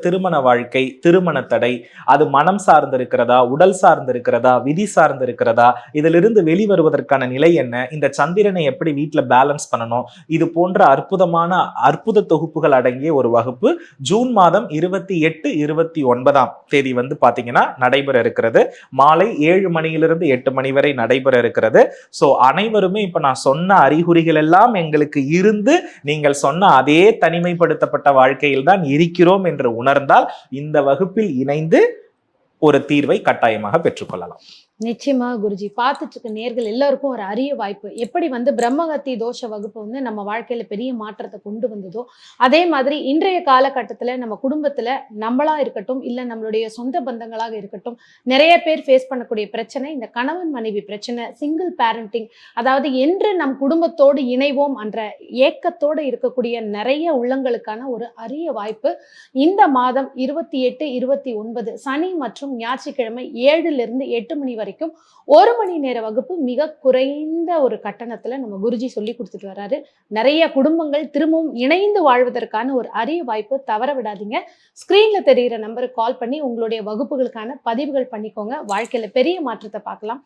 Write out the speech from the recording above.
திருமண வாழ்க்கை திருமண தடை அது மனம் சார்ந்து இருக்கிறதா உடல் சார்ந்து இருக்கிறதா விதி சார்ந்து இருக்கிறதா இதிலிருந்து வெளிவருவதற்கான நிலை என்ன இந்த சந்திரனை எப்படி வீட்டில் பேலன்ஸ் பண்ணணும் இது போன்ற அற்புதமான அற்புத தொகுப்புகள் அடங்கிய ஒரு வகுப்பு ஜூன் மாதம் இருபத்தி எட்டு இருபத்தி ஒன்பதாம் தேதி வந்து பார்த்தீங்கன்னா நடைபெற இருக்கிறது. மாலை ஏழு மணியிலிருந்து எட்டு மணி வரை நடைபெற இருக்கிறது. ஸோ அனைவருமே இப்போ நான் சொன்ன அறிகுறிகள் எல்லாம் எங்களுக்கு இருந்து நீங்கள் சொன்ன அதே தனிமைப்படுத்தப்பட்ட வாழ்க்கையில் தான் இருக்கிறோம் என்று உணர்ந்தால் இந்த வகுப்பில் இணைந்து ஒரு தீர்வை கட்டாயமாக பெற்றுக்கொள்ளலாம். நிச்சயமா குருஜி. பார்த்துட்டு இருக்க நேர்கள் எல்லாருக்கும் ஒரு அரிய வாய்ப்பு. எப்படி வந்து பிரம்மகத்தி தோஷ வகுப்பு வந்து நம்ம வாழ்க்கையில பெரிய மாற்றத்தை கொண்டு வந்ததோ அதே மாதிரி இன்றைய காலகட்டத்துல நம்ம குடும்பத்துல நம்மளா இருக்கட்டும் இல்ல நம்மளுடைய சொந்த பந்தங்களாக இருக்கட்டும் நிறைய பேர் ஃபேஸ் பண்ணக்கூடிய பிரச்சனை இந்த கணவன் மனைவி பிரச்சனை சிங்கிள் பேரண்டிங் அதாவது என்று நம் குடும்பத்தோடு இணைவோம் என்ற ஏக்கத்தோடு இருக்கக்கூடிய நிறைய உள்ளங்களுக்கான ஒரு அரிய வாய்ப்பு. இந்த மாதம் இருபத்தி எட்டு இருபத்தி ஒன்பது சனி மற்றும் ஞாயிற்றுக்கிழமை ஏழுல இருந்து எட்டு மணி வரை வரைக்கும் ஒரு மணி நேர வகுப்பு மிக குறைந்த ஒரு கட்டணத்துல நம்ம குருஜி சொல்லி கொடுத்துட்டு வர்றாரு நிறைய குடும்பங்கள் திரும்பவும் இணைந்து வாழ்வதற்கான ஒரு அரிய வாய்ப்பு தவற விடாதீங்க. ஸ்கிரீன்ல தெரிகிற நம்பருக்கு கால் பண்ணி உங்களுடைய வகுப்புகளுக்கான பதிவுகள் பண்ணிக்கோங்க. வாழ்க்கையில பெரிய மாற்றத்தை பார்க்கலாம்.